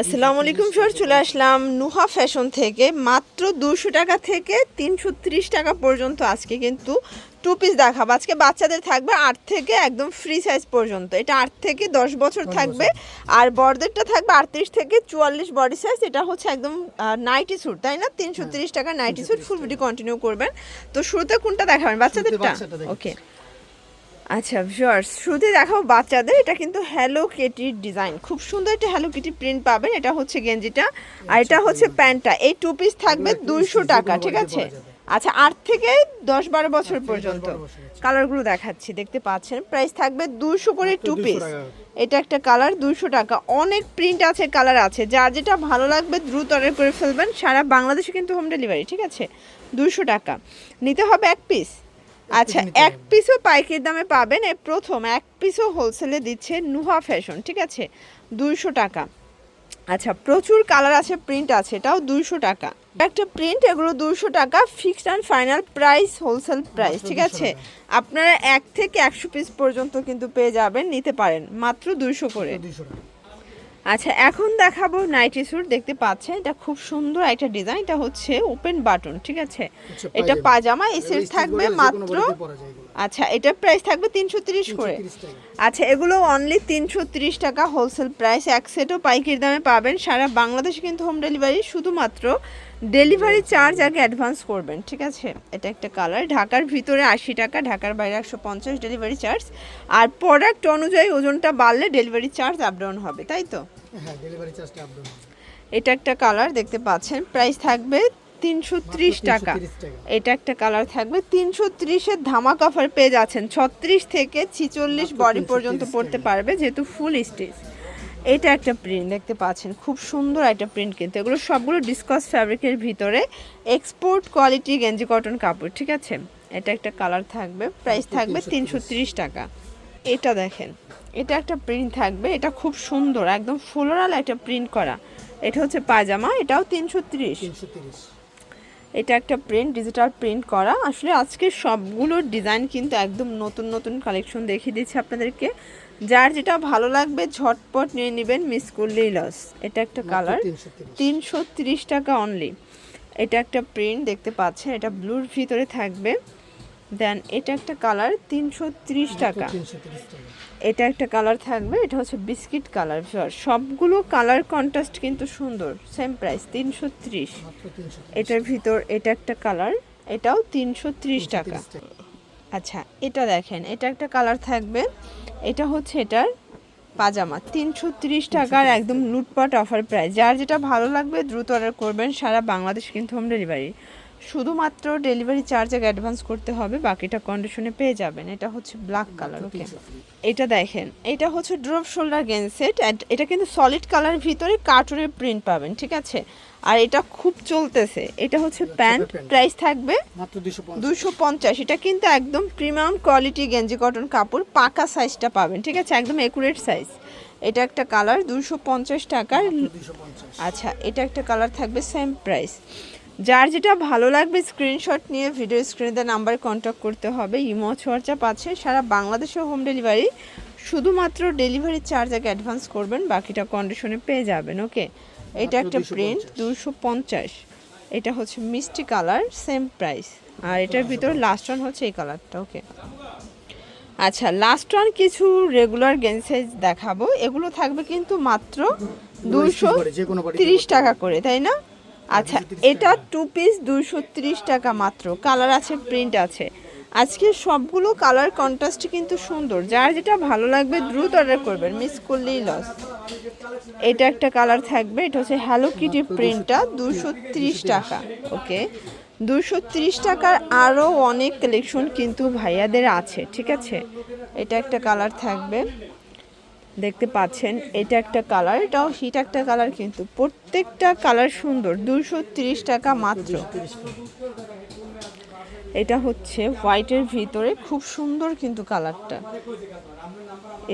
আসসালামু আলাইকুম স্যার চলে আসলাম নুহা ফ্যাশন থেকে। মাত্র দুশো টাকা থেকে তিনশো ত্রিশ টাকা পর্যন্ত আজকে কিন্তু টু পিস দেখাবো। আজকে বাচ্চাদের থাকবে আট থেকে একদম ফ্রি সাইজ পর্যন্ত। এটা আট থেকে দশ বছর থাকবে। আর বড়দেরটা থাকবে আটত্রিশ থেকে চুয়াল্লিশ বডি সাইজ এটা হচ্ছে একদম নাইটি স্যুট তাই না? তিনশো ত্রিশ টাকা nighty suit full video continue করবেন। তো শুরুতে কোনটা দেখাবেন? বাচ্চাদেরটা ওকে আচ্ছা ভিউয়ার্স শুরুতে দেখাও বাচ্চাদের। এটা কিন্তু হ্যালো কেটির ডিজাইন খুব সুন্দর একটা হ্যালো কেটি প্রিন্ট পাবেন। এটা হচ্ছে গেঞ্জিটা। আর এটা হচ্ছে প্যান্টটা। এই টু পিস থাকবে দুইশো টাকা ঠিক আছে? আচ্ছা আট থেকে দশ বারো বছর পর্যন্ত 10 12 বছর, আচ্ছা। কালারগুলো দেখাচ্ছি দেখতে পাচ্ছেন। প্রাইস থাকবে দুশো করে মাত্র টু পিস এটা একটা কালার দুশো টাকা। অনেক প্রিন্ট আছে কালার আছে। যার যেটা ভালো লাগবে দ্রুত অর্ডার করে ফেলবেন। সারা বাংলাদেশে কিন্তু হোম ডেলিভারি ঠিক আছে? দুশো টাকা। নিতে হবে এক পিস আচ্ছা এক পিসও পাইকারি দামে পাবেন। এই প্রথম এক পিসও হোলসেলে দিচ্ছে নুহা ফ্যাশন ঠিক আছে? দুইশো টাকা। আচ্ছা প্রচুর কালার আছে প্রিন্ট আছে এটাও দুইশো টাকা। একটা প্রিন্ট এগুলো দুইশো টাকা fixed and final price wholesale price ঠিক আছে? আপনারা এক থেকে একশো পিস পর্যন্ত কিন্তু পেয়ে যাবেন নিতে পারেন। মাত্র দুইশো করে। আচ্ছা এখন দেখাবো নাইটি স্যুট দেখতে পাচ্ছেন এটা খুব সুন্দর একটা ডিজাইন এটা হচ্ছে ওপেন বাটন ঠিক আছে? এটা পাজামা এই সেট থাকবে মাত্র। আচ্ছা এটা প্রাইস থাকবে তিনশো তিরিশ করে। আচ্ছা এগুলো অনলি তিনশো তিরিশ টাকা হোলসেল প্রাইস এক সেটও পাইকারি দামে পাবেন। সারা বাংলাদেশে কিন্তু হোম ডেলিভারি শুধুমাত্র ডেলিভারি চার্জ আগে অ্যাডভান্স করবেন ঠিক আছে? এটা একটা কালার ঢাকার ভিতরে আশি টাকা ঢাকার বাইরে একশো পঞ্চাশ ডেলিভারি চার্জ আর প্রোডাক্ট অনুযায়ী ওজনটা বাড়লে ডেলিভারি চার্জ আপ ডাউন হবে তাই তো? হ্যাঁ ডেলিভারি চার্জটা আপ এটা একটা কালার দেখতে পাচ্ছেন। প্রাইস থাকবে তিনশো ত্রিশ টাকা। এটা একটা কালার থাকবে। তিনশো ত্রিশের ধামাক অফার পেয়ে যাচ্ছেন। ছত্রিশ থেকে ছিচল্লিশ বডি পর্যন্ত পড়তে পারবে যেহেতু ফুল স্টিচ এটা একটা প্রিন্ট দেখতে পাচ্ছেন। খুব সুন্দর একটা প্রিন্ট কিন্তু। এগুলো সবগুলো ডিসকাস ফ্যাব্রিকের ভিতরে এক্সপোর্ট কোয়ালিটি গেঞ্জি কটন কাপড় ঠিক আছে? এটা একটা কালার থাকবে। প্রাইস থাকবে তিনশো ত্রিশ টাকা। এটা দেখেন এটা একটা প্রিন্ট থাকবে এটা খুব সুন্দর একদম ফ্লোরাল একটা প্রিন্ট করা। এটা হচ্ছে পায়জামা এটাও তিনশো ত্রিশ। তিরিশ। এটা একটা প্রিন্ট ডিজিটাল প্রিন্ট করা। আসলে আজকে সবগুলো ডিজাইন কিন্তু একদম নতুন নতুন কালেকশন দেখিয়ে দিচ্ছি আপনাদেরকে। যার যেটা ভালো লাগবে ঝটপট নিয়ে নেবেন মিস করলেই লস এটা একটা কালার তিনশো তিরিশ। তিনশো তিরিশ টাকা অনলি এটা একটা প্রিন্ট দেখতে পাচ্ছেন এটা ব্লুর ভিতরে থাকবে। দেন এটা একটা কালার তিনশো তিরিশ টাকা। তিনশো তিরিশ টাকা। এটা একটা কালার থাকবে এটা হচ্ছে বিস্কিট কালার সবগুলো কালার কন্ট্রাস্ট কিন্তু সুন্দর সেম প্রাইস তিনশো ত্রিশ। এটার ভিতর এটা একটা কালার এটাও তিনশো ত্রিশ টাকা। আচ্ছা এটা দেখেন এটা একটা কালার থাকবে এটা হচ্ছে এটার পাজামা তিনশো ত্রিশ টাকার একদম লুটপাট অফার প্রাইস যার যেটা ভালো লাগবে দ্রুত অর্ডার করবেন সারা বাংলাদেশ কিন্তু হোম ডেলিভারি শুধুমাত্র ডেলিভারি চার্জ আগে অ্যাডভান্স করতে হবে বাকিটা কন্ডিশনে পেয়ে যাবেন। এটা হচ্ছে ব্ল্যাক কালার ওকে এটা দেখেন এটা হচ্ছে ড্রপ শোল্ডার গেন সেট এটা কিন্তু সলিড কালারের ভিতরে কার্টুনের প্রিন্ট পাবেন ঠিক আছে? আর এটা খুব চলতেছে এটা হচ্ছে প্যান্ট। প্রাইস থাকবে দুশো পঞ্চাশ। এটা কিন্তু একদম প্রিমিয়াম কোয়ালিটি গেঞ্জি কটন কাপড় পাকা সাইজটা পাবেন ঠিক আছে? একদম একুরেট সাইজ এটা একটা কালার দুশো পঞ্চাশ টাকার। আচ্ছা এটা একটা কালার থাকবে সেম প্রাইস যার যেটা ভালো লাগবে স্ক্রিনশট নিয়ে ভিডিও স্ক্রিনে নাম্বারে কন্ট্যাক্ট করতে হবে। ইমো হোয়াটসঅ্যাপ আছে। সারা বাংলাদেশে হোম ডেলিভারি শুধুমাত্র ডেলিভারি চার্জ আগে অ্যাডভান্স করবেন বাকিটা কন্ডিশনে পেয়ে যাবেন ওকে এটা একটা প্রিন্ট দুশো পঞ্চাশ। এটা হচ্ছে মিষ্টি কালার সেম প্রাইস আর এটার ভিতর লাস্ট ওয়ান হচ্ছে এই কালারটা ওকে আচ্ছা লাস্ট ওয়ান কিছু রেগুলার গেঞ্জ সাইজ দেখাবো। এগুলো থাকবে কিন্তু মাত্র দুশো তিরিশ টাকা করে তাই না? আচ্ছা এটা টু পিস দুশো তিরিশ টাকা মাত্র। কালার আছে প্রিন্ট আছে। আজকে সবগুলো কালার কন্ট্রাস্ট কিন্তু সুন্দর। যার যেটা ভালো লাগবে দ্রুত অর্ডার করবেন মিস করলেই লস এটা একটা কালার থাকবে এটা হচ্ছে হ্যালো কিটি প্রিন্টটা দুশো তিরিশ টাকা ওকে দুশো তিরিশ টাকার আরও অনেক কালেকশন কিন্তু ভাইয়াদের আছে ঠিক আছে? এটা একটা কালার থাকবে। দেখতে পাচ্ছেন, এটা একটা কালার এটাও হিট একটা কালার কিন্তু প্রত্যেকটা কালার সুন্দর দুশো টাকা মাত্র। এটা হচ্ছে হোয়াইটের ভিতরে খুব সুন্দর কিন্তু কালারটা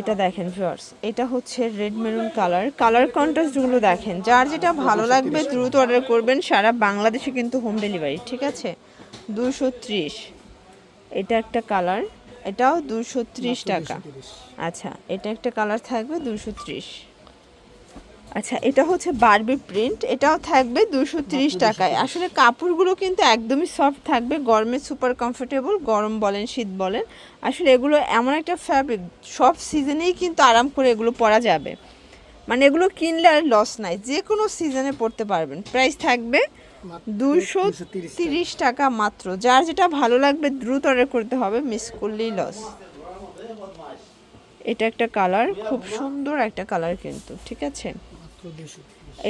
এটা দেখেন ভিউয়ার্স এটা হচ্ছে রেড মেরুন কালার কালার কন্ট্রাস্টগুলো দেখেন, যার যেটা ভালো লাগবে দ্রুত অর্ডার করবেন সারা বাংলাদেশে কিন্তু হোম ডেলিভারি ঠিক আছে? দুশো এটা একটা কালার এটাও দুশো ত্রিশ টাকা। আচ্ছা এটা একটা কালার থাকবে দুশো ত্রিশ। আচ্ছা এটা হচ্ছে বারবি প্রিন্ট এটাও থাকবে দুশো তিরিশ টাকায়। আসলে কাপড়গুলো কিন্তু একদমই সফট থাকবে গরমে সুপার কমফোর্টেবল গরম বলেন শীত বলেন। আসলে এগুলো এমন একটা ফ্যাব্রিক সব সিজনেই কিন্তু আরাম করে এগুলো পরা যাবে। মানে এগুলো কিনলে আর লস নাই যে কোনো সিজনে পরতে পারবেন। প্রাইস থাকবে দুশো 230 টাকা। তিরিশ টাকা মাত্র। যার যেটা ভালো লাগবে দ্রুত অর্ডার করতে হবে মিস করলেই লস এটা একটা কালার খুব সুন্দর একটা কালার কিন্তু, ঠিক আছে?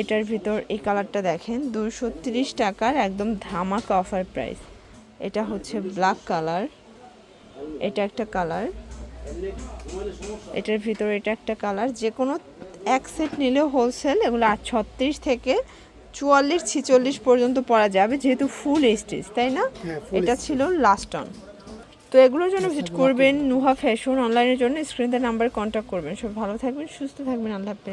এটার ভিতর এই কালারটা দেখেন, দুশো তিরিশ টাকার একদম ধামাকা অফার প্রাইস এটা হচ্ছে ব্ল্যাক কালার এটা একটা কালার এটার ভিতর এটা একটা কালার যে কোনো এক সেট নিলেও হোলসেল এগুলো ছত্রিশ থেকে চুয়াল্লিশ ছিচল্লিশ পর্যন্ত পরা যাবে যেহেতু ফুল স্টেজ তাই না? হ্যাঁ, এটা ছিল লাস্ট অন তো এগুলোর জন্য ভিজিট করবেন নুহা ফ্যাশন অনলাইনের জন্য স্ক্রিনতে নাম্বার কন্ট্যাক্ট করবেন। সব ভালো থাকবেন সুস্থ থাকবেন আল্লাহ হাফেজ।